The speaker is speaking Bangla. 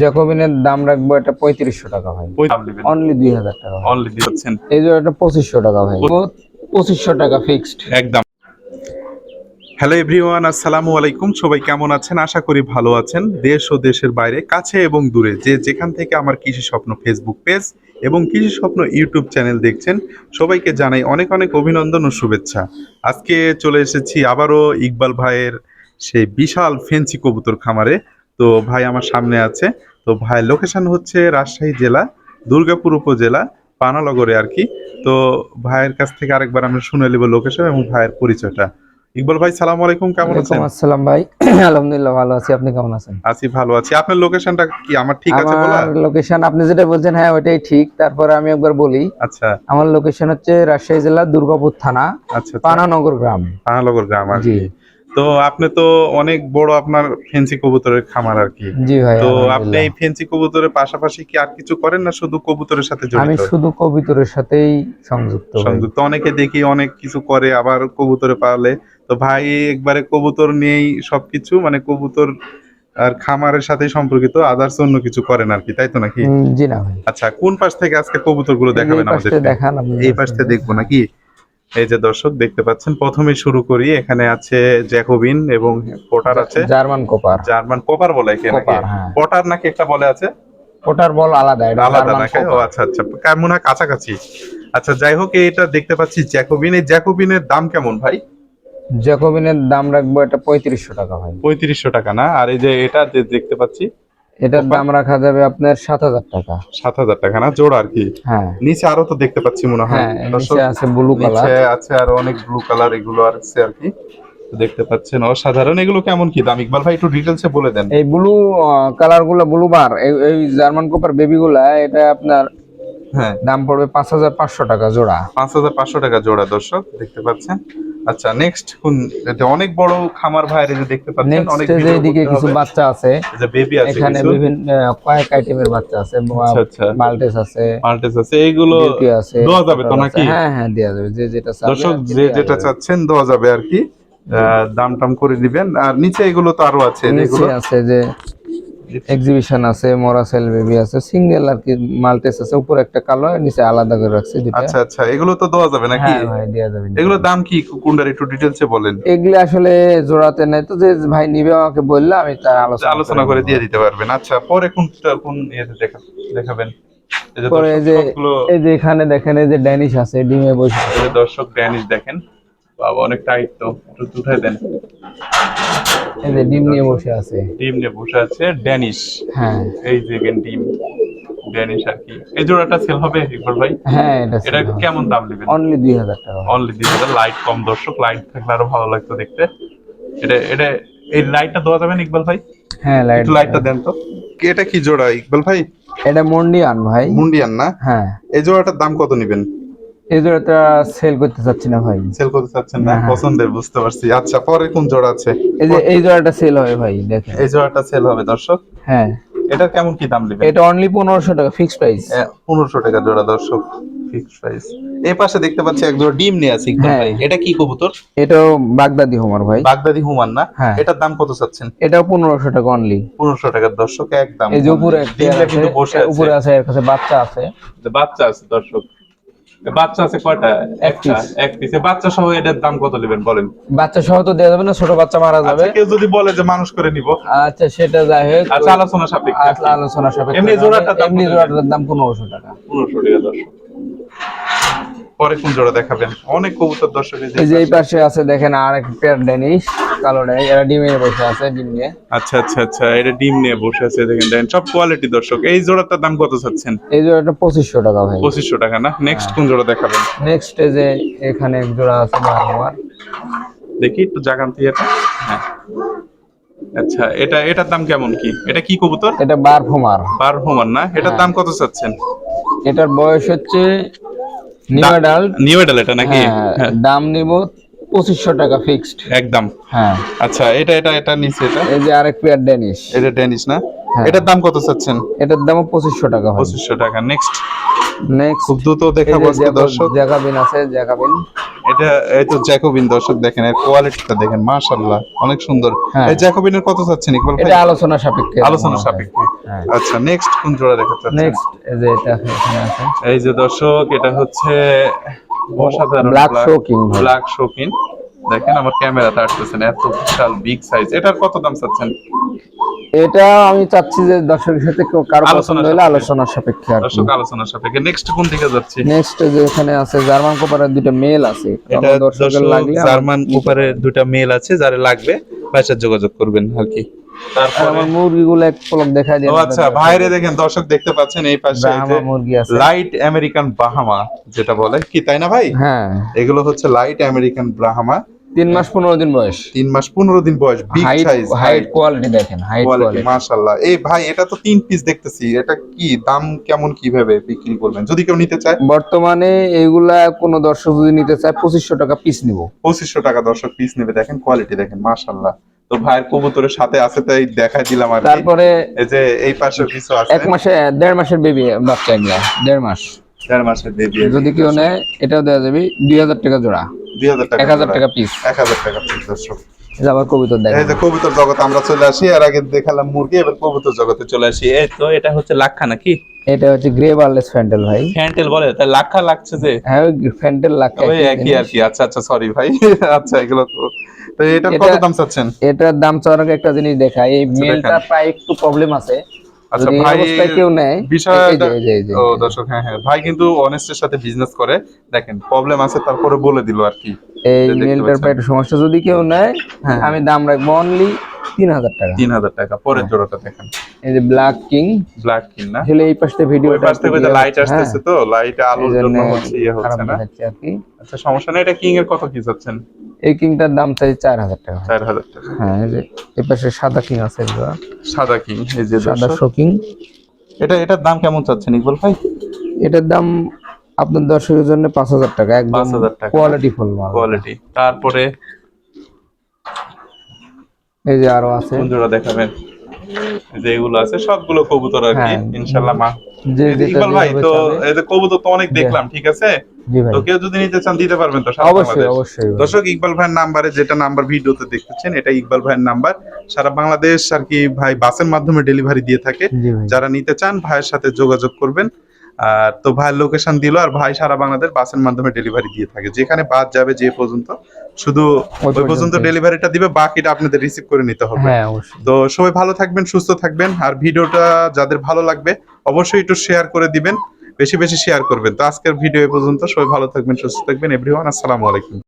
জ্যাকোবিনের দাম রাখব এটা পঁয়ত্রিশশো টাকা ভাই। অনলি দুই হাজার টাকা অনলি দিচ্ছেন। এই পঁচিশশো টাকা ভাই। পঁচিশশো টাকা ফিক্সড একদম। হ্যালো এভরিওয়ান আসসালামু আলাইকুম। সবাই কেমন আছেন? আশা করি ভালো আছেন। দেশ ও দেশের বাইরে কাছে এবং দূরে যে যেখান থেকে আমার কৃষি স্বপ্ন ফেসবুক পেজ এবং কৃষি স্বপ্ন ইউটিউব চ্যানেল দেখছেন সবাইকে জানাই অনেক অনেক অভিনন্দন ও শুভেচ্ছা। আজকে চলে এসেছি আবারও ইকবাল ভাইয়ের সেই বিশাল ফেন্সি কবুতর খামারে। তো ভাই আমার সামনে আছে। তো ভাই লোকেশন হচ্ছে রাজশাহী জেলা দুর্গাপুর উপজেলা পানানগরে আর কি। তো ভাইয়ের কাছ থেকে আরেকবার আমরা শুনে নেব লোকেশন এবং ভাইয়ের পরিচয়টা। ইকবাল ভাই সালাম আলাইকুম কেমন আছেন? আসসালাম ভাই। আলহামদুলিল্লাহ ভালো আছি আপনি কেমন আছেন? আছি ভালো আছি। আপনার লোকেশনটা কি? আমার ঠিক আছে বলা? লোকেশন আপনি যেটা বলছেন হ্যাঁ ওইটাই ঠিক। তারপরে আমি একবার বলি আচ্ছা। আমার লোকেশন হচ্ছে রাজশাহী জেলা দুর্গাপুর থানা আচ্ছা আচ্ছা। পানানগর গ্রাম। পানানগর গ্রাম আর কি। তো আপনি তো অনেক বড় আপনার ফেন্সি কবুতরের খামার আর কি। জি ভাই তো আপনি এই ফেন্সি কবুতরের পাশাপাশি কি আর কিছু করেন না শুধু কবুতরের সাথে জড়িত? আমি শুধু কবিতরের সাথেই সংযুক্ত সংযুক্ত। অনেকে দেখি অনেক কিছু করে আবার কবুতরে পালে। তো ভাই একবারে কবুতর নিয়েই সবকিছু মানে কবুতর আর খামারের সাথে সম্পর্কিত আদার্স অন্য কিছু করেন আর কি তাই তো নাকি? জি না ভাই। আচ্ছা কোন পাশ থেকে আজকে কবুতরগুলো দেখাবেন আমাদের দেখান এই পাশ থেকে দেখব নাকি? এই যে দর্শক দেখতে পাচ্ছেন প্রথমে শুরু করি। এখানে আছে জ্যাকোবিন এবং পটার আছে। জার্মান কোপার। জার্মান কপার বলে একে নাকি? হ্যাঁ। পটার নাকি একটা বলে আছে? কোটার বল আলাদা এটা আলাদা নাকি? ও আচ্ছা আচ্ছা কেমন কাছাকাছি। আচ্ছা যাই হোক এটা দেখতে পাচ্ছি জ্যাকোবিন। এই জ্যাকোবিনের দাম কেমন ভাই? জ্যাকোবিনের দাম রাখব এটা পঁয়ত্রিশশো টাকা ভাই। পঁয়ত্রিশশো টাকা না? আর এই যে এটা যে দেখতে পাচ্ছি এটার দাম রাখা যাবে আপনার সাত হাজার টাকা। সাত হাজার টাকা না? জোড়া আর কি? হ্যাঁ। নিচে আরও তো দেখতে পাচ্ছি মনে হয়। হ্যাঁ নিচে আছে ব্লু কালার নিচে আছে আরও অনেক ব্লু কালার এগুলো আছে আর কি। তো দেখতে পাচ্ছেন অসাধারণ। এগুলো কেমন কি দাম? ইকবাল ভাই একটু ডিটেলসে বলে দেন। এই ব্লু কালারগুলো ব্লু বার এই জার্মান কোপার বেবি গুলা এটা আপনার হ্যাঁ। দাম পড়বে পাঁচ হাজার পাঁচশো টাকা জোড়া। পাঁচ হাজার পাঁচশো টাকা জোড়া দর্শক দেখতে পাচ্ছেন। আচ্ছা নেক্সট কোন অনেক বড় খামার ভাইয়ের এই যে দেখতে পাচ্ছেন অনেক এদিকে কিছু বাচ্চা আছে যে বেবি আছে এখানে বিভিন্ন কয়েক আইটেমের বাচ্চা আছে আচ্ছা, আচ্ছা। মাল্টেস আছে মাল্টেস আছে এইগুলো আছে দেওয়া যাবে তো নাকি? হ্যাঁ হ্যাঁ দেওয়া যাবে যে যেটা দর্শক যে যেটা চাচ্ছেন দেওয়া যাবে আর কি। দাম টাম করে দিবেন। আর নিচে এগুলো তো আরও আছে এগুলো? আছে যে এক্সিবিশন আছে মোরাসেল বেবি আছে সিঙ্গেল আর কি মাল্টেস আছে উপরে একটা কালো নিচে আলাদা করে রাখছে দুটা আচ্ছা আচ্ছা এগুলো তো দেওয়া যাবে নাকি? হ্যাঁ ভাই দেওয়া যাবে। এগুলোর দাম কি? কোনটার একটু ডিটেলসে বলেন। এগুলি আসলে জোড়াতে নাই তো যে ভাই নিবে আমাকে বললে আমি তার আলোচনা আলোচনা করে দিয়ে দিতে পারবেন। আচ্ছা পরে কোনটা কোন ইয়েতে দেখা দেখাবেন? এই যে পরে এই যে এই যে এখানে দেখেন এই যে ড্যানিশ আছে ডিমে বসে দর্শক ড্যানিশ দেখেন। বাবা অনেক টাইট তো একটু উঠাই দেন। এই যে ডিম নিয়ে বসে আছে। ডিম নিয়ে বসে আছে ড্যানিশ হ্যাঁ। এই যে ডিম ড্যানিশ আর কি। এই জোড়াটা সেল হবে ইকবাল ভাই? হ্যাঁ এটা এটা কেমন দাম নেবেন? অনলি দুই হাজার টাকা। অনলি দুই হাজার লাইট কম দর্শক লাইট থাকলে আরও ভালো লাগতো দেখতে। এটা এটা এই লাইটটা দেওয়া যাবে ইকবাল ভাই? হ্যাঁ লাইট লাইটটা দেন তো। এটা কি জোড়া ইকবাল ভাই? এটা মন্ডিয়ান ভাই। মুন্ডিয়ান না? হ্যাঁ। এই জোড়াটার দাম কত নেবেন? এই জোড়াটা সেল করতে চাচ্ছি না ভাই। সেল করতে চাচ্ছেন না? হ্যাঁ। পছন্দের বুঝতে পারছি। আচ্ছা পরে কোন জোড়া আছে? এই যে এই জোড়াটা সেল হয় ভাই দেখেন। এই জোড়াটা সেল হবে দর্শক। হ্যাঁ। এটার কেমন কি দাম নেবেন? এটা অনলি পনেরোশো টাকা ফিক্সড প্রাইস পনেরোশো টাকা জোড়া দর্শক। ফিক্স প্রাইস এই পাশে দেখতে পাচ্ছি এক জোড়া ডিম নিয়ে আছে ইকবাল হ্যাঁ। ভাই। এটা কি কবুতর? এটাও বাগদাদি হোমার ভাই। বাগদাদি হুমান না? হ্যাঁ। এটার দাম কত চাচ্ছেন? এটাও পনেরোশো টাকা অনলি পনেরোশো টাকার দর্শক একদম। এই যে উপরে ডিমটা কিন্তু বসে আছে। উপরে আছে এর কাছে বাচ্চা আছে। যে বাচ্চা আছে দর্শক। বাচ্চা আছে কয়টা? একটা? এক পিসে বাচ্চা সহ এটার দাম কত নেবেন বলেন? বাচ্চা সহ তো দেওয়া যাবে না ছোট বাচ্চা মারা যাবে। আচ্ছা কেউ যদি বলে যে মানুষ করে নিব। আচ্ছা সেটা যাই হোক। আচ্ছা আলোচনা সাপেক্ষে। আচ্ছা, আলোচনা সাপেক্ষে। এমনি জোড়াটার দাম এমনি জোড়াটার দাম পনেরোশো টাকা। পনেরোশো টাকা দর্শক পরে কোন জোড়া দেখাবেন। অনেক কবুতর দর্শক এই যে এই পাশে। আছে দেখেন আর এক পেয়ার ডেনিশ কালো ডেনিশ এরা ডিমে বসে আছে ডিম নিয়ে। আচ্ছা আচ্ছা আচ্ছা এটা ডিম নিয়ে বসে আছে দেখেন দেখেন সব কোয়ালিটি দর্শক। এই জোড়াটার দাম কত চাচ্ছেন? এই জোড়াটা পঁচিশশো টাকা ভাই। পঁচিশশো টাকা না? নেক্সট কোন জোড়া দেখাবেন? নেক্সট এই যে এখানে এক জোড়া আছে বারবার দেখি একটু জাগান থেকে হ্যাঁ। আচ্ছা এটা এটার দাম কেমন কি? এটা কি কবুতর? এটা বার ফোমার বার হোমান না? এটার দাম কত চাচ্ছেন? এটার বয়স হচ্ছে নিউ অ্যাডাল্ট। নিউ এডাল এটা নাকি? হ্যাঁ হ্যাঁ দাম নিব পঁচিশশো টাকা ফিক্সড। একদম। হ্যাঁ। আচ্ছা এটা এটা এটা নিচে এটা? এই যে আরেক পেয়ার ডেনিশ এটা ড্যানিশ না? হ্যাঁ। এটার দাম কত চাচ্ছেন? এটার দামও পঁচিশশো টাকা পঁচিশশো টাকা। Next next. খুব দ্রুত দেখাবো আজকে দর্শক। জ্যাকাবিন আছে জ্যাকাবিন। এটা এই তো জ্যাকোবিন দর্শক দেখেন এর কোয়ালিটিটা দেখেন মাশাআল্লাহ অনেক সুন্দর। হ্যাঁ। এই জ্যাকোবিনের কত চাচ্ছেন ইকবাল ভাই? এটা আলোচনা সাপেক্ষে। আলোচনা সাপেক্ষে। হ্যাঁ। আচ্ছা নেক্সট কোন জোড়া দেখাচ্ছেন নেক্সট এই যে এটা এখানে আছে। এই যে দর্শক এটা হচ্ছে অসাধারণ ব্ল্যাক শোকিং ব্ল্যাক শোকিন দেখেন আমার ক্যামেরাতে আসতেছেন এত বিশাল বিগ সাইজ এটার কত দাম চাচ্ছেন? এটা আমি চাচ্ছি যে দর্শকের সাথে কারও আলোচনা পছন্দ হলে আলোচনার সাপেক্ষে আর দর্শক আলোচনার সাপেক্ষে। নেক্সট কোন দিকে যাচ্ছে? নেক্সট যে এখানে আছে জার্মান কোপারের দুটো মেল আছে। এটা দর্শকের লাগলে জার্মান উপরে দুটা মেল আছে যারা লাগবে সাথে যোগাযোগ করবেন আর কি। তারপরে আমার মুরগিগুলো এক পলক দেখা যায় ও আচ্ছা বাইরে দেখেন দর্শক দেখতে পাচ্ছেন এই পাশে মুরগি আছে। লাইট আমেরিকান ব্রাহ্মা যেটা বলে। কি তাই না ভাই? হ্যাঁ। এগুলো হচ্ছে লাইট আমেরিকান ব্রাহ্মা তিন মাস পনেরো দিন বয়স। তিন মাস পনেরো দিন বয়স বিগ সাইজ হাইট কোয়ালিটি দেখেন হাইট কোয়ালিটি মাশাআল্লাহ। এই ভাই এটা তো তিন পিস দেখতেছি এটা কি দাম কেমন কীভাবে বিক্রি করবেন? যদি কেউ নিতে চায়? বর্তমানে এগুলা কোন দর্শক যদি নিতে চায় পঁচিশশো টাকা পিস নিব। পঁচিশশো টাকা দর্শক পিস নেবে দেখেন কোয়ালিটি দেখেন মাশাআল্লাহ। তো ভাইয়ের কবুতরের সাথে আছে তাই দেখাই দিলাম আর তারপরে এই যে এই পাশে কিছু আছে? এক মাসে দেড় মাসের বেবি বাচ্চা এগুলা দেড় মাস। দেড় মাসের বেবি যদি কেউ নেয় এটাও দেওয়া যাবে দুই হাজার টাকা জোড়া। দুই হাজার টাকা এক হাজার টাকা পিস এক হাজার টাকা পিস দর্শক। আবার কবিতর এই যে কবুতর জগতে আমরা চলে আসি এর আগে দেখালাম মুরগি এবার কবুতর জগতে চলে আসি। এই তো এটা হচ্ছে লাক্ষা নাকি? এটা হচ্ছে গ্রে বার্লেস ফ্যান্টেল ভাই। ফ্যান্টেল বলে তাই লাক্ষা লাগছে যে? হ্যাঁ ফ্যান্টেল লাখ ওই একই আর কি। আচ্ছা আচ্ছা সরি ভাই। আচ্ছা এগুলো তো তো এটার এটা- কত দাম চাচ্ছেন? এটার দাম চাওয়ার আগে একটা জিনিস দেখাই। এই আচ্ছা, মেলটা প্রায় একটু প্রবলেম আছে। আচ্ছা ভাই কেউ নেয় ও দর্শক হ্যাঁ হ্যাঁ। ভাই কিন্তু অনেস্টের সাথে বিজনেস করে। দেখেন প্রবলেম আছে তারপরে বলে দিল আর কি। এই মেলটার পাচ্ছেন। সমস্যা যদি কেউ নেয় হ্যাঁ। আমি দাম রাখব অনলি তিন হাজার টাকা। তিন হাজার টাকা পরের জোড়াটা দেখেন। এই যে ব্ল্যাক কিং ব্ল্যাক কিন না? আসলে এই পাশে ভিডিও ওই পাশ থেকে লাইট আসতেছে তো লাইট আলোর জন্য হচ্ছে ইয়ে হচ্ছে না? আচ্ছা সমস্যা নেই এটা কিং এর কত কি চাচ্ছেন এই কিংটার দাম চাই চার হাজার টাকা। চার হাজার টাকা। হ্যাঁ এই যে এই পাশে সাদা কিং আছে সাদা কিং এই যে সাদা শোকিং এটা এটার দাম কেমন চাচ্ছেন ইকবাল ভাই? এটার দাম আপনার দর্শকের জন্য পাঁচ হাজার টাকা একদম 5,000 টাকা। কোয়ালিটি ফুল মাল। কোয়ালিটি তারপরে এই যে আরও আছে। কোন জোড়া দেখাবেন? এই যে এগুলো আছে সবগুলো কবুতর আর কি হ্যাঁ। ইনশাআল্লাহ মা ইকবাল ভাই তো এই যে কবুতর তো অনেক দেখলাম ঠিক আছে? তো কেউ যদি নিতে চান দিতে পারবেন তো অবশ্যই অবশ্যই দর্শক ইকবাল ভাইয়ের নাম্বারে যেটা নাম্বার ভিডিওতে দেখতেছেন এটা ইকবাল ভাইয়ের নাম্বার। সারা বাংলাদেশ আর কি ভাই বাসের মাধ্যমে ডেলিভারি দিয়ে থাকে। যারা নিতে চান ভাইয়ের সাথে যোগাযোগ করবেন। আর তো ভাইয়ের লোকেশন দিল আর ভাই সারা বাংলাদেশ বাসের মাধ্যমে ডেলিভারি দিয়ে থাকে। যেখানে বাস যাবে যে পর্যন্ত শুধু ওই পর্যন্ত। ডেলিভারিটা দিবে বাকিটা আপনাদের রিসিভ করে নিতে হবে। হ্যাঁ অবশ্যই। তো সবাই ভালো থাকবেন সুস্থ থাকবেন আর ভিডিওটা যাদের ভালো লাগবে অবশ্যই একটু শেয়ার করে দিবেন বেশি বেশি শেয়ার করবেন। তো আজকের ভিডিও এ পর্যন্ত সবাই ভালো থাকবেন সুস্থ থাকবেন এভরিওয়ান আসসালামু আলাইকুম।